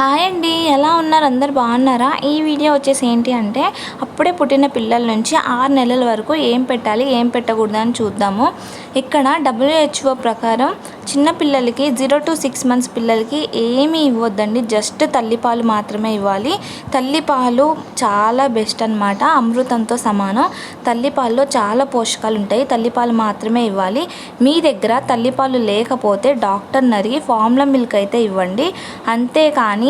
Hi అండి ఎలా ఉన్నారు? అందరు బాగున్నారా? ఈ వీడియో వచ్చేసి ఏంటి అంటే అప్పుడే పుట్టిన పిల్లల నుంచి ఆరు నెలల వరకు ఏం పెట్టాలి ఏం పెట్టకూడదు అని చూద్దాము. ఇక్కడ డబ్ల్యూహెచ్ఓ ప్రకారం చిన్నపిల్లలకి జీరో టు సిక్స్ మంత్స్ పిల్లలకి ఏమీ ఇవ్వద్దండి. జస్ట్ తల్లిపాలు మాత్రమే ఇవ్వాలి. తల్లిపాలు చాలా బెస్ట్ అనమాట అమృతంతో సమానం. తల్లిపాల్లో చాలా పోషకాలు ఉంటాయి తల్లిపాలు మాత్రమే ఇవ్వాలి. మీ దగ్గర తల్లిపాలు లేకపోతే డాక్టర్ నరిగి ఫార్ములా మిల్క్ అయితే ఇవ్వండి. అంతేకాని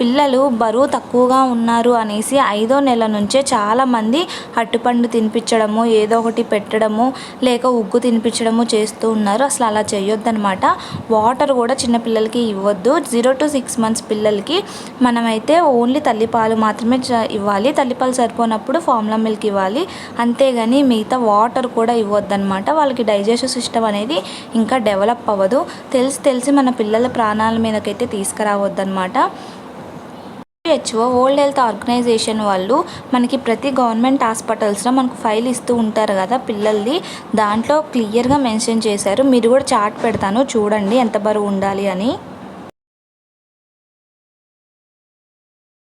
పిల్లలు బరువు తక్కువగా ఉన్నారు అనేసి ఐదో నెల నుంచే చాలామంది అట్టుపండు తినిపించడము ఏదో ఒకటి పెట్టడము లేక ఉగ్గు తినిపించడము చేస్తూ ఉన్నారు. అసలు అలా చేయొద్దనమాట వాటర్ కూడా చిన్నపిల్లలకి ఇవ్వద్దు. జీరో టు సిక్స్ మంత్స్ పిల్లలకి మనమైతే ఓన్లీ తల్లిపాలు మాత్రమే ఇవ్వాలి. తల్లిపాలు సరిపోనప్పుడు ఫార్ములా మిల్క్ ఇవ్వాలి. అంతేగాని మిగతా వాటర్ కూడా ఇవ్వద్దనమాట వాళ్ళకి డైజెస్టివ్ సిస్టమ్ అనేది ఇంకా డెవలప్ అవ్వదు. తెలిసి తెలిసి మన పిల్లల ప్రాణాల మీదకైతే తీసుకురావద్దనమాట హెచ్ఓ వరల్డ్ హెల్త్ ఆర్గనైజేషన్ వాళ్ళు మనకి ప్రతి గవర్నమెంట్ హాస్పిటల్స్లో మనకు ఫైల్ ఇస్తూ ఉంటారు కదా పిల్లల్ని. దాంట్లో క్లియర్గా మెన్షన్ చేశారు. మీరు కూడా చార్ట్ పెడతాను. చూడండి ఎంత బరువు ఉండాలి అని.